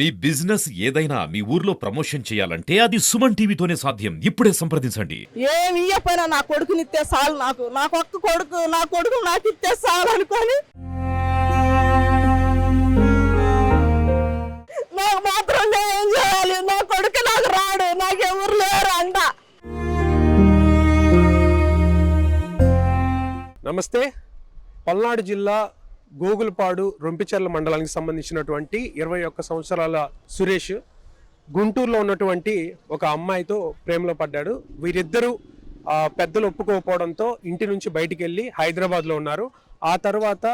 మీ business ఏదైనా మీ ఊర్లో promotion చేయాలంటే అది సుమన్ టీవీతోనే సాధ్యం. ఇప్పుడే సంప్రదించండి. ఏమి ఇయ్యపోయినా నా కొడుకుని ఇస్తే చాలు నాకు. నాకు ఒక్క కొడుకు నా కొడుకు నాకు ఇస్తే చాలు అనుకొని. నాకు మాత్రం ఏం చేయాలి. నా కొడుకు నాకు రాడు. నాకు ఎవరు లేరు అంట. నమస్తే. పల్నాడు జిల్లా గోగులపాడు రొంపిచెర్ల మండలానికి సంబంధించినటువంటి ఇరవై ఒక్క సంవత్సరాల సురేష్ గుంటూరులో ఉన్నటువంటి ఒక అమ్మాయితో ప్రేమలో పడ్డాడు. వీరిద్దరూ పెద్దలు ఒప్పుకోకపోవడంతో ఇంటి నుంచి బయటికి వెళ్ళి హైదరాబాద్లో ఉన్నారు. ఆ తర్వాత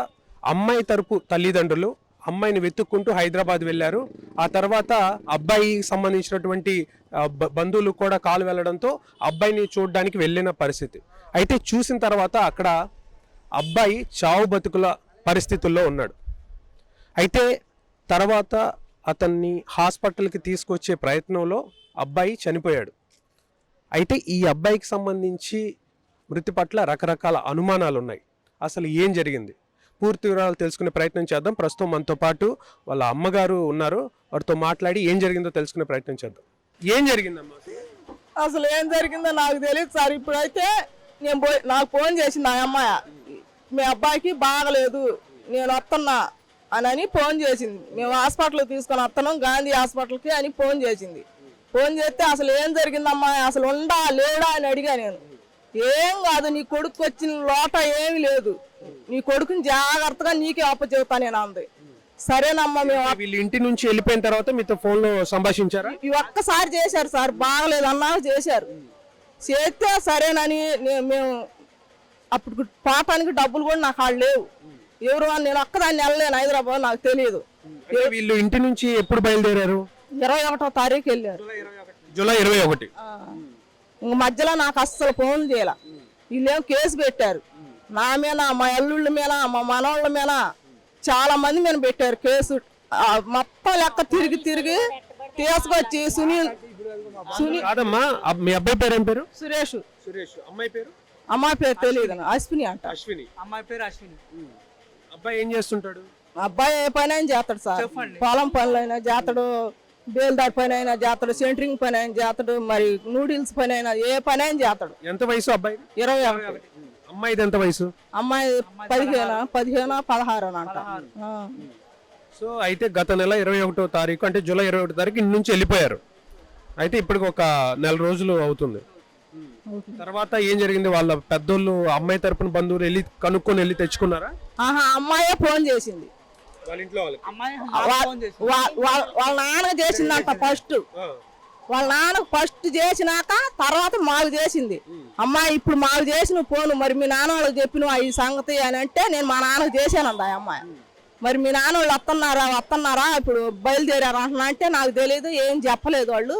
అమ్మాయి తరపు తల్లిదండ్రులు అమ్మాయిని వెతుక్కుంటూ హైదరాబాద్ వెళ్ళారు. ఆ తర్వాత అబ్బాయికి సంబంధించినటువంటి బంధువులు కూడా కాలు వెళ్ళడంతో అబ్బాయిని చూడడానికి వెళ్ళిన పరిస్థితి. అయితే చూసిన తర్వాత అక్కడ అబ్బాయి చావు బతుకుల పరిస్థితుల్లో ఉన్నాడు. అయితే తర్వాత అతన్ని హాస్పిటల్కి తీసుకొచ్చే ప్రయత్నంలో అబ్బాయి చనిపోయాడు. అయితే ఈ అబ్బాయికి సంబంధించి మృతి పట్ల రకరకాల అనుమానాలు ఉన్నాయి అసలు ఏం జరిగింది? పూర్తి వివరాలు తెలుసుకునే ప్రయత్నం చేద్దాం. ప్రస్తుతం మనతో పాటు వాళ్ళ అమ్మగారు ఉన్నారు. వారితో మాట్లాడి ఏం జరిగిందో తెలుసుకునే ప్రయత్నం చేద్దాం. ఏం జరిగిందమ్మా? అసలు ఏం జరిగిందో నాకు తెలియదు సార్. ఇప్పుడైతే నేను నాకు ఫోన్ చేసింది ఆ అమ్మాయి. మీ అబ్బాయికి బాగలేదు నేను వస్తున్నా అని అని ఫోన్ చేసింది. మేము హాస్పిటల్కి తీసుకొని వస్తున్నాం గాంధీ హాస్పిటల్కి అని ఫోన్ చేసింది. ఫోన్ చేస్తే అసలు ఏం జరిగిందమ్మా అసలు ఉండా లేడా అని అడిగా నేను. ఏం కాదు నీ కొడుకు వచ్చిన లోట ఏమీ లేదు. నీ కొడుకుని జాగ్రత్తగా నీకే అప్పచెబుతా నేను అంది. సరేనమ్మా మేము వీళ్ళు ఇంటి నుంచి వెళ్ళిపోయిన తర్వాత మీతో ఫోన్లో సంభాషించారా? ఈ ఒక్కసారి చేశారు సార్ బాగలేదు అన్నా చేశారు. చేస్తే సరేనని మేము అప్పుడు పాపానికి డబ్బులు కూడా నాకు వాళ్ళు లేవు. ఎవరు అని నేను ఒక్కదాన్ని వెళ్ళలేను హైదరాబాద్ నాకు తెలియదు. వీళ్ళు ఇంటి నుంచి ఎప్పుడు బయలుదేరారు? ఇరవై ఒకటో తారీఖు వెళ్ళారు. జూలై ఇరవై ఒకటి. ఇంక మధ్యలో నాకు అస్సలు ఫోన్ చేయాల. వీళ్ళేం కేసు పెట్టారు. నా మీద మా అల్లుళ్ళ మీద మా మనవాళ్ళ మీద చాలా మంది మీద పెట్టారు కేసు. మొత్తం లెక్క తిరిగి తిరిగి తీసుకొచ్చి సునీల్ సునీల్ కాదమ్మా మీ అబ్బాయి పేరు ఏం పేరు? సురేష్. సురేష్. అమ్మాయి పేరు? అమ్మాయి పేరు తెలియదు అశ్విని అంట. అశ్విని. అమ్మాయి పేరు అశ్విని. అబ్బాయి ఏం చేస్తుంటాడు? అబ్బాయి ఏ పని అయినా చేస్తాడు సార్. పొలం పనులైనా చేస్తాడు బేల్దాడి పని అయినా చేస్తాడు సెంటరింగ్ పని అయినా చేస్తాడు మరి నూడిల్స్ పని అయినా ఏ పని అయినా చేస్తాడు. ఎంత వయసు అబ్బాయి? ఇరవై ఒకటి. అమ్మాయిది ఎంత వయసు? అమ్మాయి పదిహేను పదిహేను పదహారు అని అంట. సో అయితే గత నెల ఇరవై ఒకటో తారీఖు అంటే జూలై ఇరవై ఒకటో తారీఖు ఇంటి నుంచి వెళ్ళిపోయారు. అయితే ఇప్పటికి ఒక నెల రోజులు అవుతుంది. తర్వాత ఏం జరిగింది? వాళ్ళ పెద్దోళ్ళు అమ్మాయి తరపున బంధువులు వెళ్ళి కనుక్కొని వెళ్ళి తెచ్చుకున్నారా? ఆహా అమ్మాయే ఫోన్ చేసింది. వాళ్ళ ఇంట్లో వాళ్ళకి? వాళ్ళ నాన్న చేసిందంట ఫస్ట్. వాళ్ళ నాన్న ఫస్ట్ చేసినాక తర్వాత మాకు చేసింది. అమ్మాయి ఇప్పుడు మాకు చేసిన ఫోన్ మరి మీ నాన్న వాళ్ళకి చెప్పిన ఈ సంగతి అని అంటే నేను మా నాన్నకు చేశానంది ఆ అమ్మాయి. మరి మీ నాన్న వాళ్ళు వస్తున్నారా వస్తున్నారా ఇప్పుడు బయలుదేరారా అంటున్నా అంటే నాకు తెలియదు ఏం చెప్పలేదు వాళ్ళు.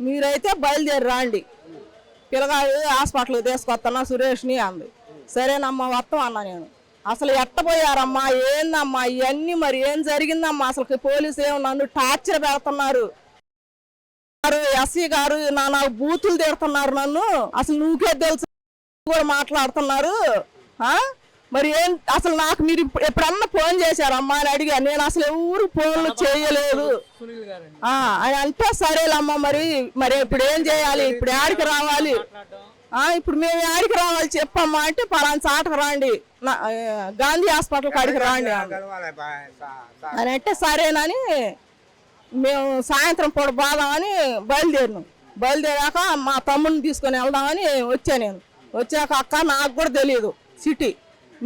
మీరైతే బయలుదేరి రాండి. పిల్లగాడు హాస్పిటల్కి తీసుకొస్తున్నా సురేష్ని అంది. సరేనమ్మా వస్తాం అన్నా నేను. అసలు ఎట్టపోయారమ్మా ఏందమ్మా ఇవన్నీ మరి ఏం జరిగిందమ్మా? అసలు పోలీసు ఏమో నన్ను టార్చర్ పెడుతున్నారు. ఎస్సీ గారు నా నాకు బూతులు తిడుతున్నారు నన్ను. అసలు నువ్వుకే తెలుసు కూడా మాట్లాడుతున్నారు. ఆ? మరి ఏం అసలు నాకు మీరు ఇప్పుడు- ఎప్పుడన్నా ఫోన్ చేశారమ్మా అని అడిగా నేను అసలు ఎవరు ఫోన్లు చేయలేదు. అని అంటే సరేలమ్మా మరి. మరి ఇప్పుడు ఏం చేయాలి? ఇప్పుడు యాడికి రావాలి? ఆ, ఇప్పుడు మేము యాడికి రావాలి చెప్పమ్మా అంటే పలానా చాటకు రాండి. గాంధీ హాస్పిటల్ కాడికి రాండి. అని. అంటే సరేనని మేము సాయంత్రం పూట పోదామని బయలుదేరినాం. బయలుదేరాక మా తమ్ముడిని తీసుకొని వెళ్దామని వచ్చా నేను. వచ్చాక అక్క నాకు కూడా తెలియదు. సిటీ.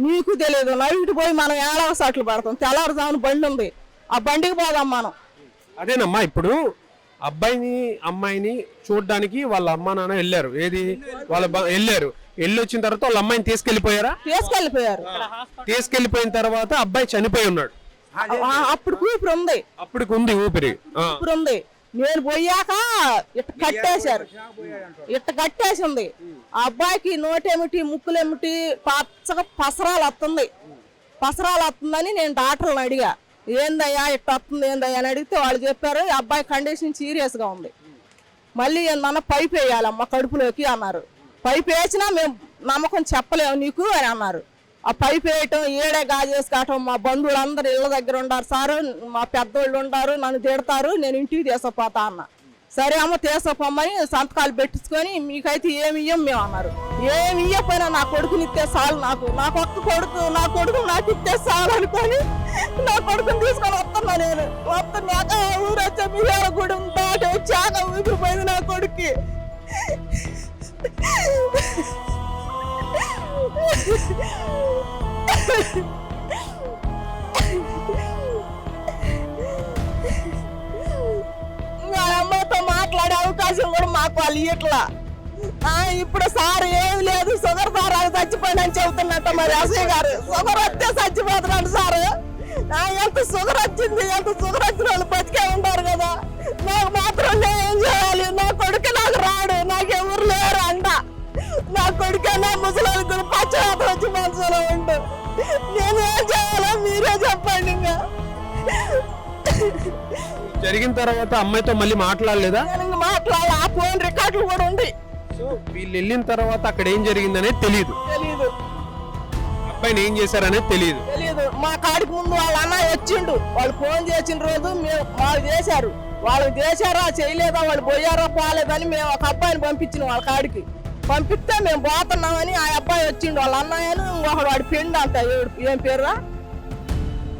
నీకు తెలియదు నైట్ పోయి మనం ఏడవ సట్లు పడతాం. తెల్లవారుజామున బండి ఉంది. ఆ బండికి పోదాం మనం. అదేనమ్మా ఇప్పుడు అబ్బాయిని అమ్మాయిని చూడడానికి వాళ్ళ అమ్మా నాన్న వెళ్ళారు. ఏది? వాళ్ళ వెళ్ళారు. వెళ్ళి వచ్చిన తర్వాత వాళ్ళ అమ్మాయిని తీసుకెళ్ళిపోయారా తీసుకెళ్ళిపోయారు. తీసుకెళ్ళిపోయిన తర్వాత అబ్బాయి చనిపోయి ఉన్నాడు. అప్పుడు కూతురు ఉంది. అప్పటికి ఉంది ఊపిరి. కూతురు ఉంది. నేను పోయాక ఇట్ట కట్టేశారు. ఇట్ట కట్టేసింది. ఆ అబ్బాయికి నోటేమిటి ముక్కులేమిటి పచ్చగా పసరాలు వస్తుంది పసరాలు వస్తుందని నేను డాక్టర్ని అడిగా. ఏందయ్యా ఇట్ట వస్తుంది ఏందయ్యా అని అడిగితే వాళ్ళు చెప్పారు ఈ అబ్బాయి కండిషన్ సీరియస్గా ఉంది. మళ్ళీ ఏందన్నా పైప్ వేయాలమ్మ కడుపులోకి అన్నారు. పైప్ వేసినా మేము నమ్మకం చెప్పలేము నీకు అని అన్నారు. ఆ పైపు వేయటం ఏడే గాజేసుకోవటం మా బంధువులు అందరు ఇళ్ళ దగ్గర ఉండారు. సారు మా పెద్దోళ్ళు ఉండారు నన్ను తిడతారు నేను ఇంటికి తీసుకుపోతా అన్న. సరే అమ్మ తీసుకుపోమ్మని సంతకాలు పెట్టించుకొని మీకైతే ఏమి ఇయ్యం మేము అన్నారు. ఏమి ఇయ్యపోయినా నా కొడుకుని ఇస్తే చాలు నాకు. నా ఒక్క కొడుకు నా కొడుకు నాకు ఇస్తే చాలు అనుకొని నా కొడుకుని తీసుకొని వస్తున్నా నేను. వస్తున్నాక ఊరు వచ్చే మిర్యాల గుడి దాటి వచ్చాక ఊపిరిపోయింది నా కొడుక్కి. మా అమ్మతో మాట్లాడే అవకాశం కూడా మాకు వాళ్ళు ఇట్లా ఇప్పుడు సార్ ఏం లేదు షుగర్ సార్ అది చచ్చిపోయిందని చెబుతున్నట్ట మరి అసయ్య గారు. షుగర్ వస్తే చచ్చిపోతున్నాడు సార్. ఎంత షుగర్ వచ్చింది ఎంత షుగర్ వచ్చిన వాళ్ళు బతికే ఉంటారు కదా. నాకు మాత్రం నేను ఏం చేయాలి? నా కొడుకు నా కొడుకు నా ముసలి కూడా పచ్చవాత వచ్చి మనసులో ఉండు. నేను ఏం చేయాలో మీరే చెప్పండి ఇంకా. జరిగిన తర్వాత అమ్మాయితో మళ్ళీ మాట్లాడలేదా? మాట్లాడాలి ఆ ఫోన్ రికార్డులు కూడా ఉంది. సో వీళ్ళు వెళ్ళిన తర్వాత అక్కడ ఏం జరిగిందనేది తెలియదు తెలీదు. అబ్బాయిని ఏం చేశారనేది తెలియదు తెలీదు. మా కాడికి ముందు వాళ్ళ అన్నయ్య వచ్చిండు. వాళ్ళు ఫోన్ చేసిన రోజు మేము వాళ్ళు చేశారు. వాళ్ళు చేశారా చేయలేదా వాళ్ళు పోయారా పోలేదని మేము ఒక అబ్బాయిని పంపించిన వాళ్ళ కాడికి. పంపిస్తే మేము పోతున్నామని ఆ అబ్బాయి వచ్చిండు. వాళ్ళ అన్నయ్యను ఇంకొకడు వాడి పెండు అంట. ఏం పేరురా?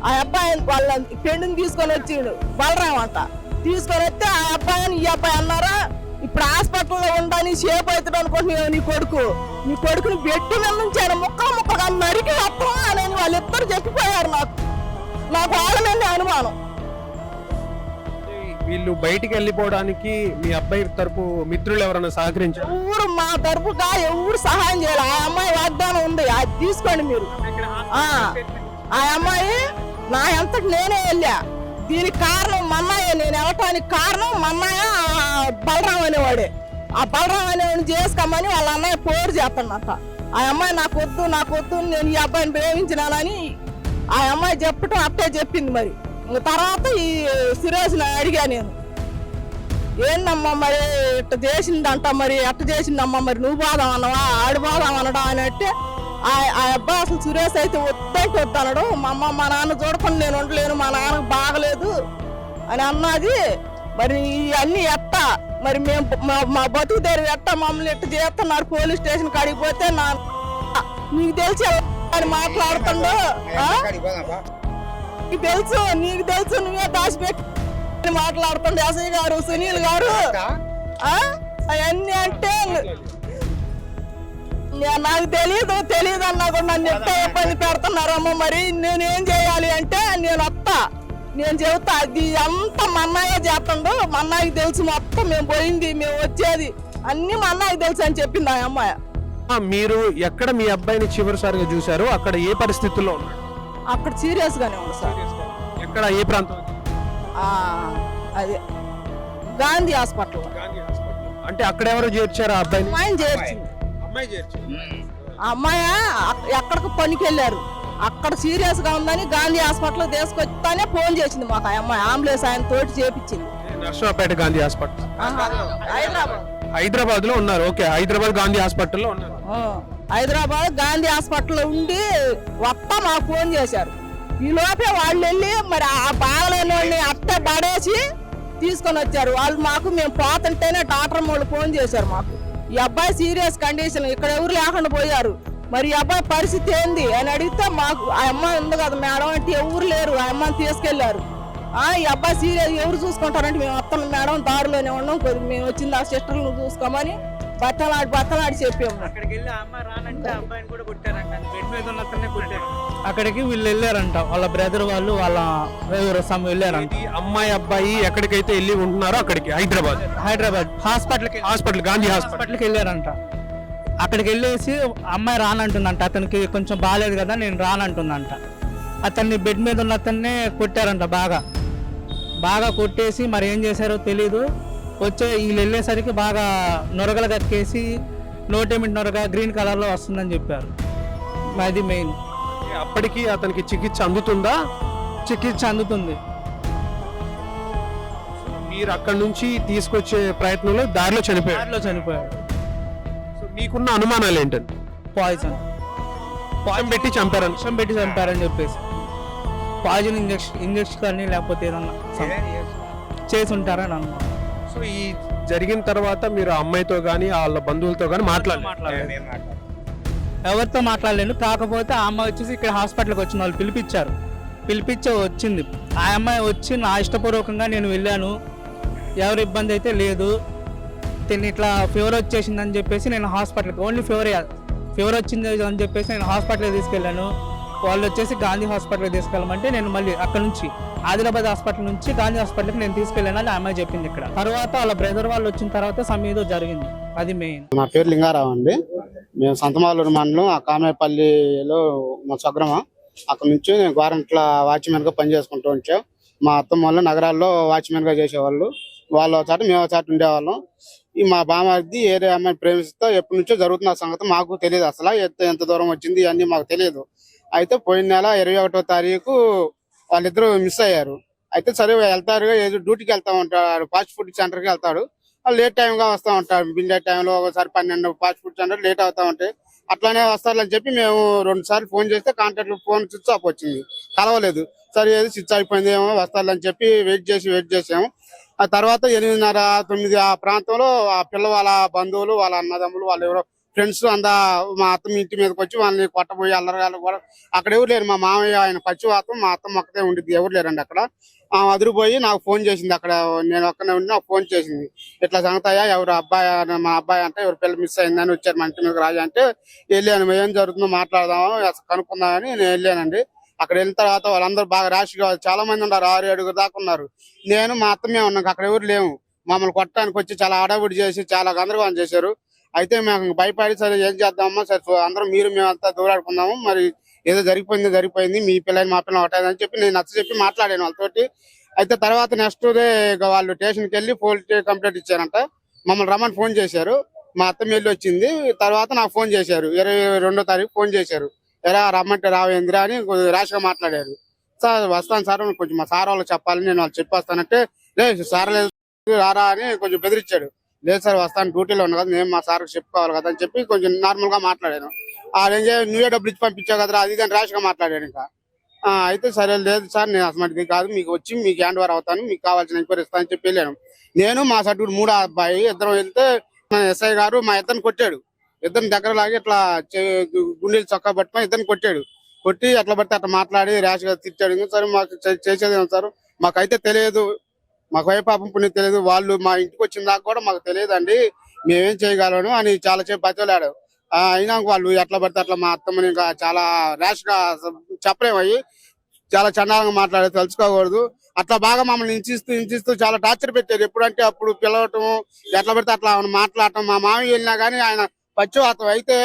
ఆ అబ్బాయి వాళ్ళ పెండుని తీసుకొని వచ్చిండు. బలరాం అంట. తీసుకొని వస్తే ఆ అబ్బాయిని ఈ అబ్బాయి అన్నారా? ఇప్పుడు హాస్పిటల్లో ఉండని షేప్ అవుతాడు అనుకుంటున్నావు నీ కొడుకు. నీ కొడుకుని బెట్టి మీద నుంచి ఆయన ముక్కలు ముక్కగా నరికి వస్తావా అని వాళ్ళిద్దరు చెప్పిపోయారు నాకు. నాకు వాళ్ళ మీద అనుమానం. వీళ్ళు బయటికి వెళ్ళిపోవడానికి మీ అబ్బాయి తరపు మిత్రులు ఎవరైనా సహకరించారు? ఎవరు మా తరపుగా ఎవరు సహాయం చేయాలి? ఆ అమ్మాయి వాగ్దానం ఉంది. అది తీసుకోండి మీరు. ఆ ఆ అమ్మాయి నా అంతటి నేనే వెళ్ళా. దీనికి కారణం మన్నాయ. నేను వెళ్ళటానికి కారణం మన్నాయ బలరాం అనేవాడే. ఆ బలరాం అనేవాడిని చేసుకోమని వాళ్ళ అన్నయ్య పోరు చేస్తున్నట్ట ఆ అమ్మాయి నాకు వద్దు నాకు వద్దు నేను ఈ అబ్బాయిని ప్రేమించినానని ఆ అమ్మాయి చెప్పటం అట్టే చెప్పింది మరి. తర్వాత ఈ సురేష్ని అడిగా నేను. ఏందమ్మా మరి ఇట్ట చేసిందంట మరి ఎట్ట చేసిందమ్మా మరి నువ్వు పోదాం అన్నవా? ఆడు పోదాం అనడా అని అంటే ఆ ఆ అబ్బాయి అసలు సురేష్ అయితే వద్దంటే వద్దనడు మా అమ్మ మా నాన్న చూడకుండా నేను ఉండలేను మా నాన్నకు బాగలేదు. అని అన్నది మరి ఇవన్నీ ఎట్ట? మరి మేము మా- బతుకు తెరు ఎట్ట? మమ్మల్ని ఎట్ట చేస్తున్నారు పోలీస్ స్టేషన్ కాడికి పోతే నా నీకు తెలిసి అని మాట్లాడుతుండో? నీకు తెలుసు నీకు తెలుసు నువ్వే దాచిపెట్టి అని మాట్లాడుతుండే అసయ్య గారు సునీల్ గారు. అవన్నీ అంటే నాకు తెలియదు తెలియదు అన్నా కూడా నన్ను ఎంత ఇబ్బంది పెడుతున్నారమ్మా మరి. నేను ఏం చేయాలి అంటే నేను వస్తా నేను చెబుతా అది అంతా మన్నాయే చేస్తుండు మన్నాయికి తెలుసు మొత్తం. మేము పోయింది మేము వచ్చేది అన్ని మన్నాయికి తెలుసు అని చెప్పింది ఆ అమ్మాయి. ఆ, మీరు ఎక్కడ మీ అబ్బాయిని చివరిసారిగా చూశారు అక్కడ ఏ పరిస్థితుల్లో ఉన్నాడు అక్కడ సీరియస్ గానే ఉంది సార్. ఎక్కడ ఏ ప్రాంతం ఆ, అదే గాంధీ హాస్పిటల్. అంటే అక్కడ ఎవరు చేర్చారు ఆ అబ్బాయిని? అమ్మాయిని చేర్చింది. అమ్మాయి చేర్చారు ఆ అమ్మాయి అక్- ఎక్కడికి పనికి వెళ్ళారు అక్కడ సీరియస్గా ఉందని గాంధీ హాస్పిటల్ తీసుకొస్తానే ఫోన్ చేసింది మాకు ఆ అమ్మాయి. అంబులెన్స్ ఆయన తోటి చేపించింది. నర్సరావుపేట గాంధీ హాస్పిటల్. హైదరాబాద్. హైదరాబాద్. లో ఉన్నారు. ఓకే హైదరాబాద్ గాంధీ హాస్పిటల్లో ఉన్నారు. ఆ, హైదరాబాద్ గాంధీ హాస్పిటల్లో ఉండి వస్తా మాకు ఫోన్ చేశారు. ఈ లోపే వాళ్ళు వెళ్ళి మరి ఆ బాగలేని వాళ్ళని అట్ట పడేసి తీసుకొని వచ్చారు. వాళ్ళు మాకు మేము పోతుంటేనే డాక్టర్ వాళ్ళు ఫోన్ చేశారు మాకు. ఈ అబ్బాయి సీరియస్ కండిషన్ ఇక్కడ ఎవరు లేకుండా పోయారు. మరి ఈ అబ్బాయి పరిస్థితి ఏంది అని అడిగితే మాకు ఆ అమ్మాయి ఉంది కదా మేడం అంటే ఎవరు లేరు ఆ అమ్మాయిని తీసుకెళ్ళారు. ఆ ఈ అబ్బాయి సీరియస్ ఎవరు చూసుకుంటారంటే మేము వస్తాం మేడం దారిలోనే ఉన్నాం మేము వచ్చింది ఆ సిస్టర్లు చూసుకోమని బట్టలాడి బట్టలాడి చెప్పాము. అక్కడికి వెళ్ళి ఆ అమ్మ రానంటే అబ్బాయిని కూడా కొట్టారంట. బెడ్ మీద కొట్టారు. అక్కడికి వీళ్ళు వెళ్ళారంట. వాళ్ళ బ్రదర్ వాళ్ళు వాళ్ళ సమ్ వెళ్ళారంట. అమ్మాయి అబ్బాయి ఎక్కడికైతే వెళ్ళి ఉంటున్నారో అక్కడికి హైదరాబాద్. హైదరాబాద్. హాస్పిటల్కి హాస్పిటల్ గాంధీ హాస్పిటల్. హాస్పిటల్కి వెళ్ళారంట. అక్కడికి వెళ్ళేసి అమ్మాయి రానంటుందంట. అతనికి కొంచెం బాగాలేదు కదా నేను రానంటుందంట. అతన్ని బెడ్ మీద ఉన్న అతన్నే కొట్టారంట బాగా. బాగా కొట్టేసి మరి ఏం చేశారో తెలీదు. వచ్చే వీళ్ళు వెళ్ళేసరికి బాగా నొరగలు కక్కేసి నోటేమిటి నొరగ గ్రీన్ కలర్లో వస్తుందని చెప్పారు. అది మెయిన్ అప్పటికి అతనికి చికిత్స అందుతుందా? చికిత్స అందుతుంది. మీరు అక్కడ నుంచి తీసుకొచ్చే ప్రయత్నంలో దారిలో చనిపోయారు. దారిలో చనిపోయాడు సో మీకున్న అనుమానాలు ఏంటండి? పాయిజన్ విషం పెట్టి చంపారని. విషం పెట్టి చంపారని చెప్పేసి. పాయిజన్ ఇంజెక్షన్ ఇంజెక్షన్ కానీ లేకపోతే ఏదన్నా చేసి ఉంటారని అనుకుంటున్నాను. సో ఈ జరిగిన తర్వాత మీరు ఆ అమ్మాయితో కానీ వాళ్ళ బంధువులతో కానీ మాట్లాడలేదు? మాట్లాడలేదు. ఎవరితో మాట్లాడలేను కాకపోతే ఆ అమ్మాయి వచ్చేసి ఇక్కడ హాస్పిటల్కి వచ్చిన వాళ్ళు పిలిపించారు. పిలిపించే వచ్చింది. ఆ అమ్మాయి వచ్చి నా ఇష్టపూర్వకంగా నేను వెళ్ళాను. ఎవరి ఇబ్బంది అయితే లేదు. తిని ఇట్లా ఫీవర్ వచ్చేసిందని చెప్పేసి నేను హాస్పిటల్కి ఓన్లీ ఫీవర్ ఫీవర్ వచ్చింది అని చెప్పేసి నేను హాస్పిటల్కి తీసుకెళ్ళాను. వాళ్ళు వచ్చేసి గాంధీ హాస్పిటల్కి తీసుకెళ్ళమంటే నేను మళ్ళీ అక్కడ నుంచి ఆదిలాబాద్ హాస్పిటల్ నుంచి గాంధీ హాస్పిటల్కి నేను తీసుకెళ్ళానని ఆమె అమ్మాయి చెప్పింది ఇక్కడ. తర్వాత వాళ్ళ బ్రదర్ వాళ్ళు వచ్చిన తర్వాత సమీదో జరిగింది. అది మెయిన్. నా పేరు లింగారావు అండి. మేము సంతమాలూరు మండలం ఆ కామేపల్లిలో మా స్వగ్రమం. అక్కడ నుంచి నేను గవర్నమెంట్లో వాచ్మెన్గా పనిచేసుకుంటూ ఉంచాం. మా అత్తమ్మ వాళ్ళు నగరాల్లో వాచ్మెన్గా చేసేవాళ్ళు. వాళ్ళ చాట మేము ఒక చాట ఉండేవాళ్ళం. ఈ మా బామార్ది ఏరే అమ్మాయి ప్రేమిస్తా ఎప్పటి నుంచో జరుగుతున్న సంగతి మాకు తెలియదు. అసలు ఎంత ఎంత దూరం వచ్చింది అన్ని మాకు తెలియదు. అయితే పోయిన నెల ఇరవై ఒకటో తారీఖు వాళ్ళిద్దరూ మిస్ అయ్యారు. అయితే సరే వెళ్తారు ఏదో డ్యూటీకి వెళ్తా ఉంటాడు. ఫాస్ట్ ఫుడ్ సెంటర్కి వెళ్తాడు. వాళ్ళు లేట్ టైంగా వస్తూ ఉంటారు. బిండే టైంలో ఒకసారి పన్నెండు ఫాస్ట్ ఫుడ్ సెంటర్ లేట్ అవుతా ఉంటాయి. అట్లానే వస్తారని చెప్పి మేము రెండు సార్లు ఫోన్ చేస్తే కాంటాక్ట్ ఫోన్ స్విచ్ ఆఫ్ వచ్చింది. కలవలేదు. సరే ఏది స్విచ్ అయిపోయింది ఏమో వస్తారని చెప్పి వెయిట్ చేసి వెయిట్ చేసాము. ఆ తర్వాత ఎనిమిదిన్నర తొమ్మిది ఆ ప్రాంతంలో ఆ పిల్ల వాళ్ళ బంధువులు వాళ్ళ అన్నదమ్ములు వాళ్ళు ఎవరో ఫ్రెండ్స్ అంతా మా అత్తమ్మ ఇంటి మీదకి వచ్చి వాళ్ళని కొట్టబోయి అల్లరగాలు కూడా అక్కడ ఎవరు లేరు. మా మామయ్య ఆయన పచ్చివాతం మా అత్తమ్మ ఒక్కతే ఉండిద్ది. ఎవరు లేరండి అక్కడ. ఆ అదిరిపోయి నాకు ఫోన్ చేసింది అక్కడ. నేను ఒక్కనే ఉండి నాకు ఫోన్ చేసింది. ఇట్లా సంగతాయా ఎవరు అబ్బాయి మా అబ్బాయి అంటే ఎవరు పిల్ల మిస్ అయిందని వచ్చారు మా ఇంటి మీద రాజు అంటే వెళ్ళాను ఏం జరుగుతుందో మాట్లాడదాము కనుక్కుందామని నేను వెళ్ళానండి. అక్కడ వెళ్ళిన తర్వాత వాళ్ళందరూ బాగా ర్యాష్గా చాలా మంది ఉన్నారు ఆరు ఏడుగురు దాకా ఉన్నారు. నేను మా అత్తమే ఉన్నాం అక్కడ ఎవరు లేవు మమ్మల్ని కొట్టడానికి వచ్చి చాలా అడవుడి చేసి చాలా గందరగోళం చేశారు. అయితే మేము భయపడి సరే ఏం చేద్దామా సరే అందరం మీరు మేమంతా దూరాడుకుందాము. మరి ఏదో జరిగిపోయింది జరిగిపోయింది మీ పిల్లని మా పిల్లలు ఒకటే అని చెప్పి నేను నచ్చ చెప్పి మాట్లాడాను వాళ్ళతోటి. అయితే తర్వాత నెక్స్ట్ డే వాళ్ళు స్టేషన్కి వెళ్ళి పోలీస్ కంప్లైంట్ ఇచ్చారంట. మమ్మల్ని రమ్మని ఫోన్ చేశారు. మా అత్త వెళ్ళి వచ్చింది. తర్వాత నాకు ఫోన్ చేశారు. ఇరవై రెండో తారీఖు ఫోన్ చేశారు. ఎలా రమ్మంటే రావేంద్రా అని రాష్గా మాట్లాడారు. సార్ వస్తాను సార్ కొంచెం మా సార్ వాళ్ళకి చెప్పాలని నేను వాళ్ళు చెప్పేస్తానంటే లేదు సార్ లేదు రారా అని కొంచెం బెదిరించాడు. లేదు సార్ వస్తాను డ్యూటీలో ఉన్నా కదా నేను మా సార్కి చెప్పుకోవాలి కదా అని చెప్పి కొంచెం నార్మల్గా మాట్లాడాను. ఆ రేంజ్ నువ్వే డబ్బులు ఇచ్చి పంపించావు కదా అది కానీ ర్యాష్గా ఇంకా. అయితే సరే లేదు సార్ నేను అసలు కాదు మీకు వచ్చి మీకు హ్యాండ్ ఓవర్ అవుతాను మీకు కావాల్సిన ఎంక్వైరీ ఇస్తానని చెప్పి వెళ్ళాను. నేను మా సర్టిఫికేట్ మూడో అబ్బాయి ఇద్దరం వెళ్తే మా ఎస్ఐ గారు మా ఇద్దరిని కొట్టాడు. ఇద్దరిని దగ్గర లాగి ఇట్లా గుండెలు చొక్కా పట్టుకొని ఇద్దరిని కొట్టాడు. కొట్టి అట్లా పడితే అట్లా మాట్లాడి ర్యాష్గా తిట్టాడు. ఇంకా సరే మాకు చేసేదేమో చేసేది సార్? మాకైతే తెలియదు. మాకు వైపాపం పుణ్యం తెలియదు. వాళ్ళు మా ఇంటికి వచ్చిన దాకా కూడా మాకు తెలియదండి. మేమేం చేయగలను అని చాలా సేపు బతలాడు అయినా వాళ్ళు ఎట్లా పడితే అట్లా మా అత్తమ్మని ఇంకా చాలా ర్యాష్గా చెప్పలేము చాలా చండాలంగా మాట్లాడే తెలుసుకోకూడదు అట్లా బాగా మమ్మల్ని హింసిస్తూ హింసిస్తూ చాలా టార్చర్ పెట్టారు. ఎప్పుడంటే అప్పుడు పిలవటం ఎట్లా పడితే అట్లా మాట్లాడటం మా మామయ్య వెళ్ళినా కానీ ఆయన పచ్చివాతం అయితే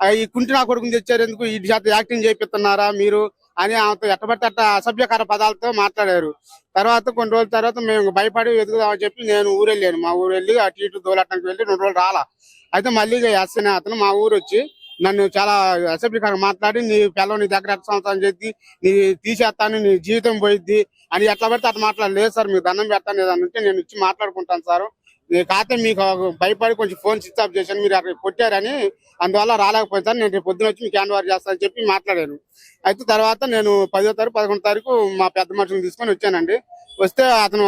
ఈ కుంటి నా కొడుకుని తెచ్చారు ఎందుకు? ఈ చేత యాక్టింగ్ చేపిస్తున్నారా మీరు? అని ఆమెతో ఎట్టబట్టి అట్ట అసభ్యకర పదాలతో మాట్లాడారు. తర్వాత కొన్ని రోజుల తర్వాత మేము భయపడి వెతుకుదామని చెప్పి నేను ఊరు వెళ్ళాను మా ఊరు వెళ్ళి అటు ఇటు దోలటానికి వెళ్ళి రెండు రోజులు రాలా. అయితే మళ్ళీ ఎస్ఎన్ అతను మా ఊరు వచ్చి నన్ను చాలా అసభ్యకరంగా మాట్లాడి నీ పిల్లలు నీ దగ్గర ఎట్ట సంవత్సరం చేద్ది నీ తీసేస్తాను నీ జీవితం పోయిద్ది అని ఎట్లా పడితే అట్లా మాట్లాడలేదు సార్ మీకు దండం పెడతాను ఏదన్నా నేను ఇచ్చి మాట్లాడుకుంటాను సార్. కాకపోతే కాతే మీకు భయపడి కొంచెం ఫోన్ స్విచ్ ఆఫ్ చేశాను మీరు అక్కడ కొట్టారని అందువల్ల రాలేకపోతాను నేను రేపు పొద్దున వచ్చి మీకు హ్యాండ్ ఓవర్ చేస్తానని చెప్పి మాట్లాడాను అయితే తర్వాత నేను పదో తారీఖు పదకొండు తారీఖు మా పెద్ద మనుషులు తీసుకొని వచ్చానండి. వస్తే అతను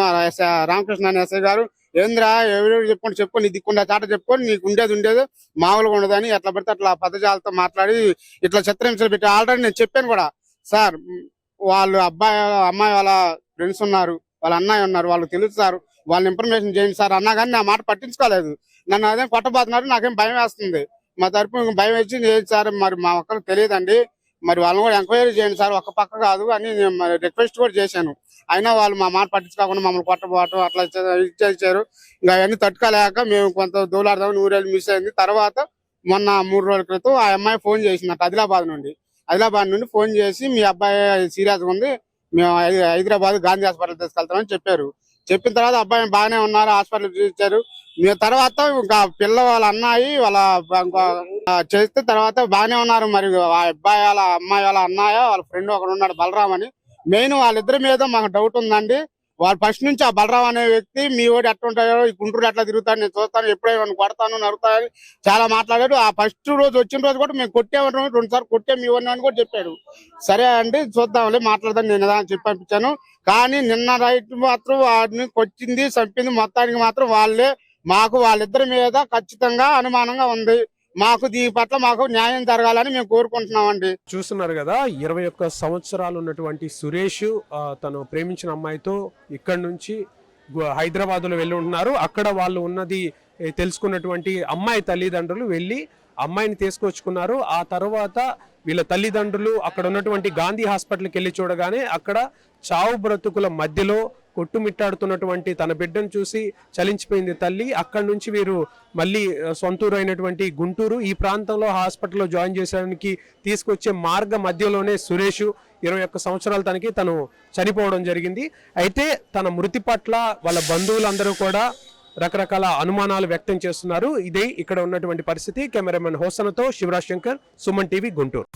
రామకృష్ణ అనే ఎస్ఐ గారు ఏంద్రా ఎవరెవరు చెప్పుకొని చెప్పుకొని నీ దిక్కుండా చాట చెప్పుకొని నీకు ఉండేది ఉండేది మామూలుగా ఉండదని ఎట్లా పడితే అట్లా పదజాలతో మాట్లాడి ఇట్లా చిత్రహింసలు పెట్టి ఆల్రెడీ నేను చెప్పాను కూడా సార్ వాళ్ళు అబ్బాయి అమ్మాయి వాళ్ళ ఫ్రెండ్స్ ఉన్నారు వాళ్ళ అన్నయ్య ఉన్నారు వాళ్ళు తెలుస్తారు వాళ్ళని ఇన్ఫర్మేషన్ చేయండి సార్ అన్నా కానీ నా మాట పట్టించుకోలేదు. నన్ను అదే కొట్టబోతున్నారు నాకేం భయం వేస్తుంది. మా తరపు భయం వేసి లేదు సార్ మరి మా ఒక్కరు తెలియదండి. మరి వాళ్ళని కూడా ఎంక్వైరీ చేయండి సార్ ఒక్క పక్క కాదు అని నేను రిక్వెస్ట్ కూడా చేశాను. అయినా వాళ్ళు మా మాట పట్టించుకోకుండా మమ్మల్ని కొట్టబోవటం అట్లా చే- ఇచ్చేసారు ఇంకా అవన్నీ తట్టుకోలేక మేము కొంత దూలాడదామని ఊరేళ్ళు మిస్ అయింది. తర్వాత మొన్న మూడు రోజుల క్రితం ఆ అమ్మాయి ఫోన్ చేసిందట ఆదిలాబాద్ నుండి. ఆదిలాబాద్ నుండి ఫోన్ చేసి మీ అబ్బాయి సీరియస్గా ఉంది. మేము హైదరాబాద్ గాంధీ హాస్పిటల్ తీసుకెళ్తామని చెప్పారు. చెప్పిన తర్వాత అబ్బాయి బాగానే ఉన్నారు హాస్పిటల్ చూపించారు మీ తర్వాత ఇంకా పిల్ల వాళ్ళ అన్నాయి వాళ్ళ చేస్తే తర్వాత బాగానే ఉన్నారు. మరి ఆ అబ్బాయి వాళ్ళ అమ్మాయి వాళ్ళ అన్నాయో వాళ్ళ ఫ్రెండ్ ఒకడు ఉన్నాడు బలరామ్ అని మెయిన్ వాళ్ళిద్దరి మీద మాకు డౌట్ ఉందండి. వాడు ఫస్ట్ నుంచి ఆ బలరావు అనే వ్యక్తి మీ వాడు ఎట్లా ఈ గుంటూరు ఎట్లా తిరుగుతాడు నేను చూస్తాను ఎప్పుడైనా కొడతాను నరుతాను చాలా మాట్లాడాడు. ఆ ఫస్ట్ రోజు వచ్చిన రోజు కూడా మేము కొట్టేవాడు రెండు సార్లు కొట్టే మీ వాడిని అని కూడా చెప్పాడు. సరే అండి చూద్దాంలే మాట్లాడదాం నేను అని చెప్పి పంపించాను. కానీ నిన్న రైట్ మాత్రం వాడిని కొట్టింది చంపింది మొత్తానికి మాత్రం వాళ్ళే. మాకు వాళ్ళిద్దరి మీద ఖచ్చితంగా అనుమానంగా ఉంది. మాకు దీని పట్ల మాకు న్యాయం జరగాలని మేము కోరుకుంటున్నామండి. చూస్తున్నారు కదా ఇరవై ఒక్క సంవత్సరాలు ఉన్నటువంటి సురేష్ తను ప్రేమించిన అమ్మాయితో ఇక్కడి నుంచి హైదరాబాద్లో వెళ్ళి ఉంటున్నారు. అక్కడ వాళ్ళు ఉన్నది తెలుసుకున్నటువంటి అమ్మాయి తల్లిదండ్రులు వెళ్ళి అమ్మాయిని తీసుకొచ్చుకున్నారు. ఆ తర్వాత వీళ్ళ తల్లిదండ్రులు అక్కడ ఉన్నటువంటి గాంధీ హాస్పిటల్కి వెళ్ళి చూడగానే అక్కడ చావు బ్రతుకుల మధ్యలో కొట్టుమిట్టాడుతున్నటువంటి తన బిడ్డను చూసి చలించిపోయింది తల్లి. అక్కడి నుంచి వీరు మళ్ళీ సొంతూరు అయినటువంటి గుంటూరు ఈ ప్రాంతంలో హాస్పిటల్లో జాయిన్ చేసడానికి తీసుకొచ్చే మార్గ మధ్యలోనే సురేష్ ఇరవై ఒక్క సంవత్సరాల తనకి తను చనిపోవడం జరిగింది. అయితే తన మృతి పట్ల వాళ్ళ బంధువులందరూ కూడా రకరకాల అనుమానాలు వ్యక్తం చేస్తున్నారు. ఇదే ఇక్కడ ఉన్నటువంటి పరిస్థితి. కెమెరామెన్ హోసనతో శివరాజ్ శంకర్ సుమన్ టీవీ గుంటూరు.